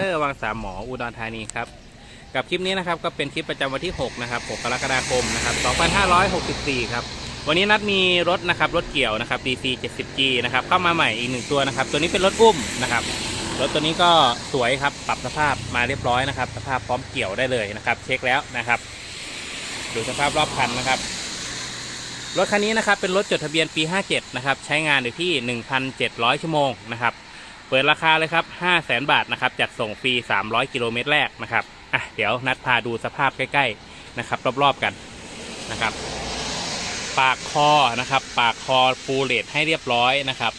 ตอร์วางสามหมออุดรธานีครับกับคลิปนี้นะครับก็เป็นคลิปประจำวันที่ 6 นะครับ 6 กรกฎาคมนะครับ 2564 ครับ วันนี้นัดมีรถนะครับ รถเกี่ยวนะครับ DC 70G นะครับ เข้ามาใหม่อีกหนึ่งตัวนะครับ ตัวนี้เป็นรถอุ้มนะครับ รถตัวนี้ก็สวยครับ ปรับสภาพมาเรียบร้อยนะครับ สภาพพร้อมเกี่ยวได้เลยนะครับ เช็คแล้วนะครับ ดูสภาพรอบคันนะครับ รถคันนี้นะครับเป็นรถจดทะเบียนปี 57 นะครับ ใช้งานอยู่ที่ 1,700 ชั่วโมงนะครับ เปิดราคาเลยครับ5 0 0แสนบาทนะครับจัดส่งฟรี 300 กิโลเมตรแรกนะครับอะเดี๋ยวนัดพาดูสภาพใกล้ๆนะครับรอบๆกันนะครับ ปากคอนะครับ ปากคอฟูเลตให้เรียบร้อยนะครับ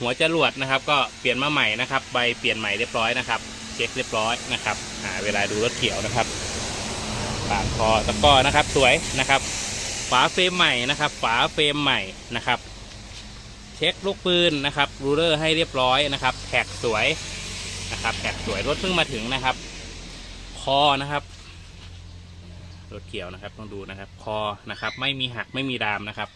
หัวจรวดนะครับ ก็เปลี่ยนมาใหม่นะครับใบเปลี่ยนใหม่เรียบร้อยนะครับ เช็คเรียบร้อยนะครับอ่าเวลาดูรถเขียวนะครับ ปากคอตะกอนะครับสวยนะครับ ฝาเฟรมใหม่นะครับ ฝาเฟรมใหม่นะครับ เช็คลูกปืนนะครับรูเลอร์ให้เรียบร้อยนะครับ แท็กสวยนะครับแท็กสวยรถเพิ่งมาถึงนะครับ คอนะครับรถเกี่ยวนะครับต้องดูนะครับ คอนะครับ ไม่มีหักไม่มีดามนะครับ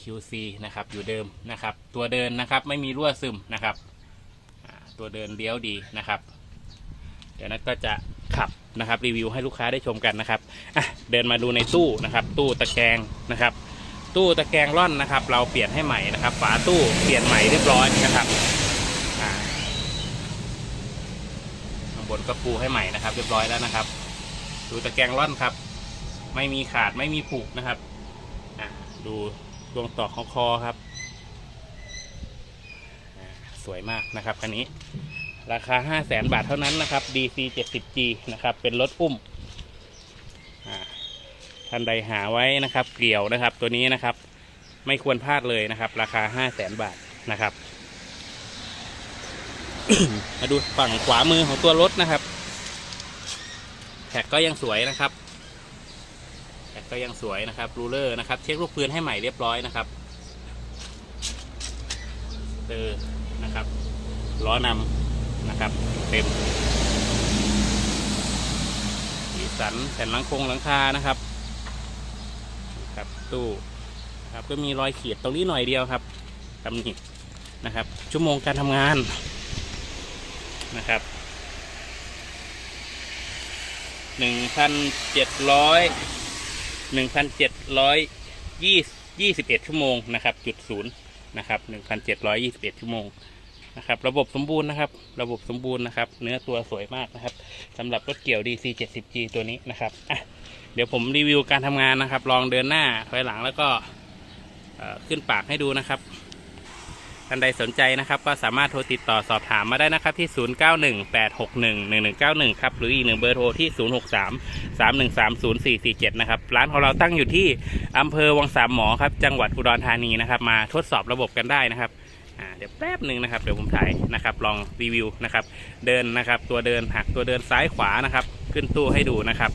QC นะครับอยู่เดิมนะครับ ตัวเดินนะครับไม่มีรั่วซึมนะครับ ตัวเดินเลี้ยวดีนะครับ เดี๋ยวนัทก็จะขับนะครับ รีวิวให้ลูกค้าได้ชมกันนะครับเดินมาดูในตู้นะครับ ตู้ตะแกรงนะครับ ตู้ตะแกรงร่อนนะครับ เราเปลี่ยนให้ใหม่นะครับ ฝาตู้เปลี่ยนใหม่เรียบร้อยนะครับข้างบนก็ปูให้ใหม่นะครับ เรียบร้อยแล้วนะครับ ดูตะแกรงร่อนครับ ไม่มีขาดไม่มีผุนะครับดูดวงต่อของคอครับ สวยมากนะครับคันนี้ ราคา 5 0 0แสนบาทเท่านั้นนะครับ DC 70G นะครับ เป็นรถอุ้ม ท่านใดหาไว้นะครับ เกลี่ยวนะครับ ตัวนี้นะครับ ไม่ควรพลาดเลยนะครับ ราคา 5 0 0แสนบาทนะครับ มาดูฝั่งขวามือของตัวรถนะครับแท็กก็ยังสวยนะครับแท็กก็ยังสวยนะครับรูเลอร์นะครับ เช็คลูกปืนให้ใหม่เรียบร้อยนะครับเตอร์นะครับล้อนำนะครับ เต็มสีสันแผ่นหลังคงหลังคานะครับ ตู้ครับก็มีรอยขีดตรงนี้หน่อยเดียวครับตำหนินะครับ ชั่วโมงการทำงานนะครับหนึ่งพันเจ็ดร้อยหนึ่งพันเจ็ดร้อยยี่ยี่สิบเอ็ดชั่วโมงนะครับจุดศูนย์นะครับหนึ่งพันเจ็ดร้อยยี่สิบเอ็ดชั่วโมงนะครับ ระบบสมบูรณ์นะครับ ระบบสมบูรณ์นะครับ เนื้อตัวสวยมากนะครับสำหรับรถเกี่ยว DC 70G ตัวนี้นะครับอะ เดี๋ยวผมรีวิวการทำงานนะครับ ลองเดินหน้าถอยหลังแล้วก็ขึ้นปากให้ดูนะครับท่านใดสนใจนะครับ ก็สามารถโทรติดต่อสอบถามมาได้นะครับที่ 0918611191 ครับ หรืออีกหนึ่งเบอร์โทรที่ 0633130447 นะครับ ร้านของเราตั้งอยู่ที่อำเภอวังสามหมอครับ จังหวัดอุดรธานีนะครับ มาทดสอบระบบกันได้นะครับเดี๋ยวแป๊บหนึ่งนะครับ เดี๋ยวผมถ่ายนะครับ ลองรีวิวนะครับ เดินนะครับ ตัวเดินหักตัวเดินซ้ายขวานะครับ ขึ้นตู้ให้ดูนะครับ